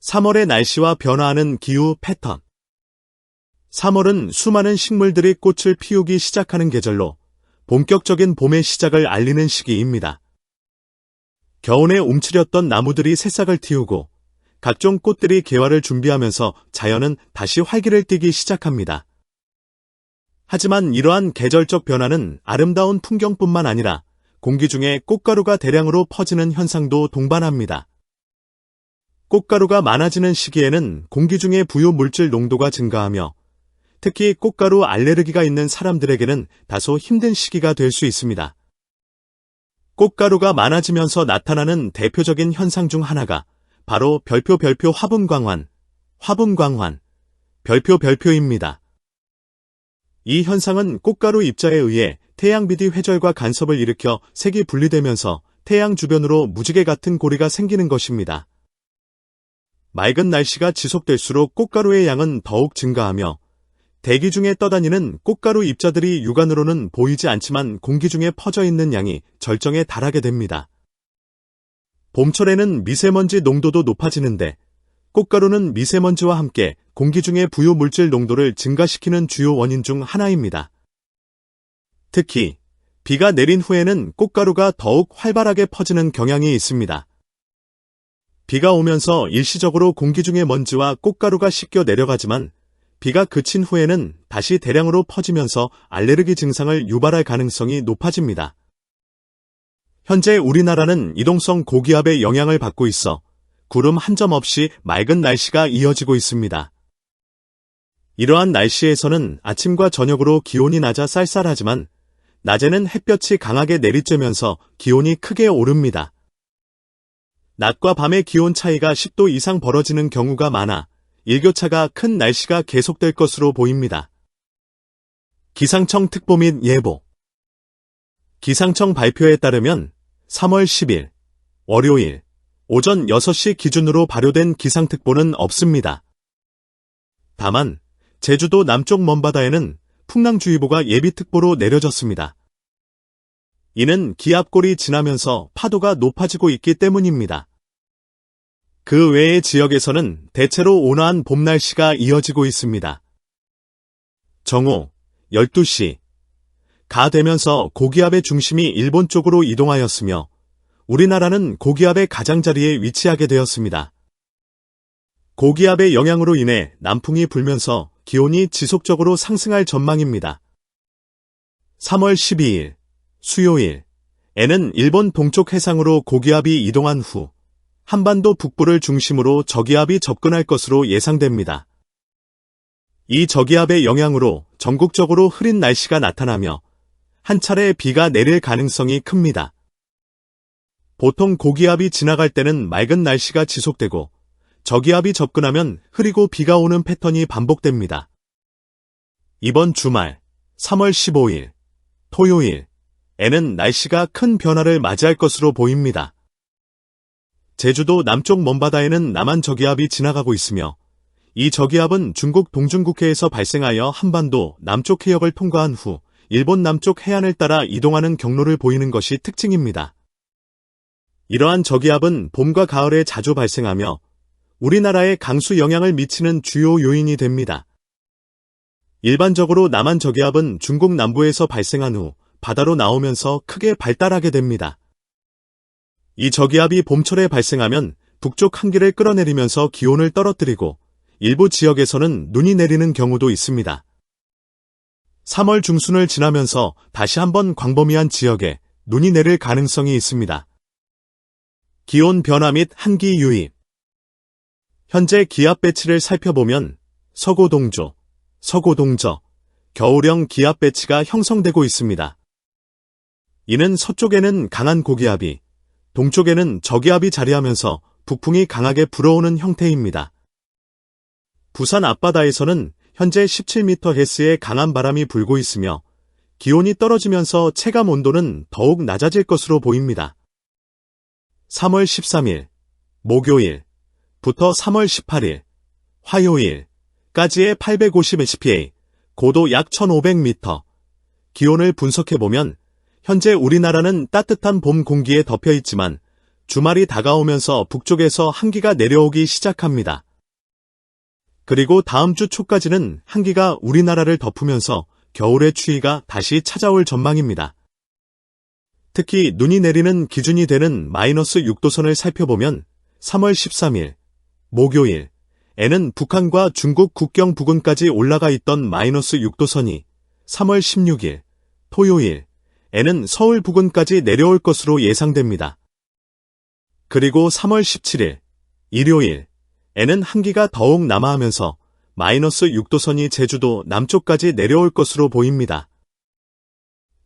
3월의 날씨와 변화하는 기후 패턴. 3월은 수많은 식물들이 꽃을 피우기 시작하는 계절로 본격적인 봄의 시작을 알리는 시기입니다. 겨울에 움츠렸던 나무들이 새싹을 틔우고 각종 꽃들이 개화를 준비하면서 자연은 다시 활기를 띠기 시작합니다. 하지만 이러한 계절적 변화는 아름다운 풍경뿐만 아니라 공기 중에 꽃가루가 대량으로 퍼지는 현상도 동반합니다. 꽃가루가 많아지는 시기에는 공기 중의 부유 물질 농도가 증가하며 특히 꽃가루 알레르기가 있는 사람들에게는 다소 힘든 시기가 될 수 있습니다. 꽃가루가 많아지면서 나타나는 대표적인 현상 중 하나가 바로 별표 별표 화분 광환, 화분 광환, 별표 별표입니다. 이 현상은 꽃가루 입자에 의해 태양비디 회절과 간섭을 일으켜 색이 분리되면서 태양 주변으로 무지개 같은 고리가 생기는 것입니다. 맑은 날씨가 지속될수록 꽃가루의 양은 더욱 증가하며 대기 중에 떠다니는 꽃가루 입자들이 육안으로는 보이지 않지만 공기 중에 퍼져 있는 양이 절정에 달하게 됩니다. 봄철에는 미세먼지 농도도 높아지는데 꽃가루는 미세먼지와 함께 공기 중의 부유 물질 농도를 증가시키는 주요 원인 중 하나입니다. 특히 비가 내린 후에는 꽃가루가 더욱 활발하게 퍼지는 경향이 있습니다. 비가 오면서 일시적으로 공기 중의 먼지와 꽃가루가 씻겨 내려가지만 비가 그친 후에는 다시 대량으로 퍼지면서 알레르기 증상을 유발할 가능성이 높아집니다. 현재 우리나라는 이동성 고기압의 영향을 받고 있어 구름 한 점 없이 맑은 날씨가 이어지고 있습니다. 이러한 날씨에서는 아침과 저녁으로 기온이 낮아 쌀쌀하지만 낮에는 햇볕이 강하게 내리쬐면서 기온이 크게 오릅니다. 낮과 밤의 기온 차이가 10도 이상 벌어지는 경우가 많아 일교차가 큰 날씨가 계속될 것으로 보입니다. 기상청 특보 및 예보 기상청 발표에 따르면 3월 10일 월요일 오전 6시 기준으로 발효된 기상특보는 없습니다. 다만 제주도 남쪽 먼바다에는 풍랑주의보가 예비특보로 내려졌습니다. 이는 기압골이 지나면서 파도가 높아지고 있기 때문입니다. 그 외의 지역에서는 대체로 온화한 봄 날씨가 이어지고 있습니다. 정오 12시 가 되면서 고기압의 중심이 일본 쪽으로 이동하였으며 우리나라는 고기압의 가장자리에 위치하게 되었습니다. 고기압의 영향으로 인해 남풍이 불면서 기온이 지속적으로 상승할 전망입니다. 3월 12일 수요일 에는 일본 동쪽 해상으로 고기압이 이동한 후 한반도 북부를 중심으로 저기압이 접근할 것으로 예상됩니다. 이 저기압의 영향으로 전국적으로 흐린 날씨가 나타나며 한 차례 비가 내릴 가능성이 큽니다. 보통 고기압이 지나갈 때는 맑은 날씨가 지속되고 저기압이 접근하면 흐리고 비가 오는 패턴이 반복됩니다. 이번 주말 3월 15일 토요일에는 날씨가 큰 변화를 맞이할 것으로 보입니다. 제주도 남쪽 먼바다에는 남한 저기압이 지나가고 있으며 이 저기압은 중국 동중국해에서 발생하여 한반도 남쪽 해역을 통과한 후 일본 남쪽 해안을 따라 이동하는 경로를 보이는 것이 특징입니다. 이러한 저기압은 봄과 가을에 자주 발생하며 우리나라에 강수 영향을 미치는 주요 요인이 됩니다. 일반적으로 남한 저기압은 중국 남부에서 발생한 후 바다로 나오면서 크게 발달하게 됩니다. 이 저기압이 봄철에 발생하면 북쪽 한기를 끌어내리면서 기온을 떨어뜨리고 일부 지역에서는 눈이 내리는 경우도 있습니다. 3월 중순을 지나면서 다시 한번 광범위한 지역에 눈이 내릴 가능성이 있습니다. 기온 변화 및 한기 유입 현재 기압 배치를 살펴보면 서고 동조, 서고 동저, 겨울형 기압 배치가 형성되고 있습니다. 이는 서쪽에는 강한 고기압이, 동쪽에는 저기압이 자리하면서 북풍이 강하게 불어오는 형태입니다. 부산 앞바다에서는 현재 17m/s의 강한 바람이 불고 있으며 기온이 떨어지면서 체감 온도는 더욱 낮아질 것으로 보입니다. 3월 13일 목요일부터 3월 18일 화요일까지의 850 HPA 고도 약 1500m 기온을 분석해보면 현재 우리나라는 따뜻한 봄 공기에 덮여 있지만 주말이 다가오면서 북쪽에서 한기가 내려오기 시작합니다. 그리고 다음 주 초까지는 한기가 우리나라를 덮으면서 겨울의 추위가 다시 찾아올 전망입니다. 특히 눈이 내리는 기준이 되는 마이너스 6도선을 살펴보면 3월 13일, 목요일, 에는 북한과 중국 국경 부근까지 올라가 있던 마이너스 6도선이 3월 16일, 토요일, 에는 서울 부근까지 내려올 것으로 예상됩니다. 그리고 3월 17일, 일요일, 에는 한기가 더욱 남하하면서 마이너스 6도선이 제주도 남쪽까지 내려올 것으로 보입니다.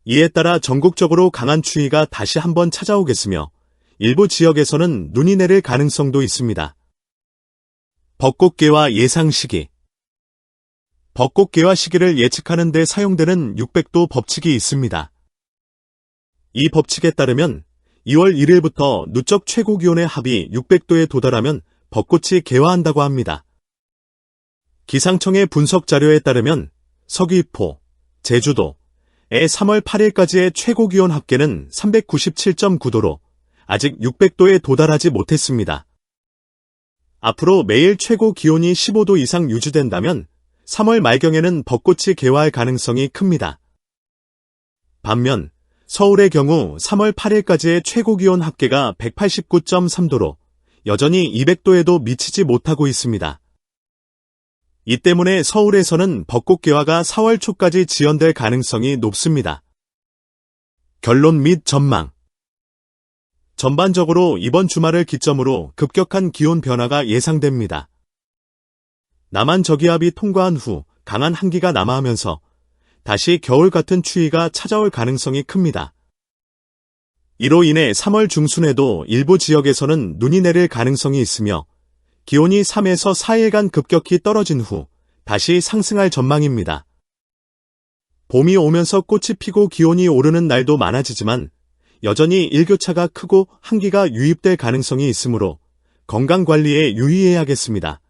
이에 따라 전국적으로 강한 추위가 다시 한번 찾아오겠으며 일부 지역에서는 눈이 내릴 가능성도 있습니다. 벚꽃개화 예상 시기 벚꽃개화 시기를 예측하는 데 사용되는 600도 법칙이 있습니다. 이 법칙에 따르면 2월 1일부터 누적 최고 기온의 합이 600도에 도달하면 벚꽃이 개화한다고 합니다. 기상청의 분석 자료에 따르면 서귀포, 제주도, 에 3월 8일까지의 최고 기온 합계는 397.9도로 아직 600도에 도달하지 못했습니다. 앞으로 매일 최고 기온이 15도 이상 유지된다면 3월 말경에는 벚꽃이 개화할 가능성이 큽니다. 반면 서울의 경우 3월 8일까지의 최고 기온 합계가 189.3도로 여전히 200도에도 미치지 못하고 있습니다. 이 때문에 서울에서는 벚꽃 개화가 4월 초까지 지연될 가능성이 높습니다. 결론 및 전망 전반적으로 이번 주말을 기점으로 급격한 기온 변화가 예상됩니다. 남한 저기압이 통과한 후 강한 한기가 남하하면서 다시 겨울 같은 추위가 찾아올 가능성이 큽니다. 이로 인해 3월 중순에도 일부 지역에서는 눈이 내릴 가능성이 있으며 기온이 3에서 4일간 급격히 떨어진 후 다시 상승할 전망입니다. 봄이 오면서 꽃이 피고 기온이 오르는 날도 많아지지만 여전히 일교차가 크고 한기가 유입될 가능성이 있으므로 건강 관리에 유의해야겠습니다.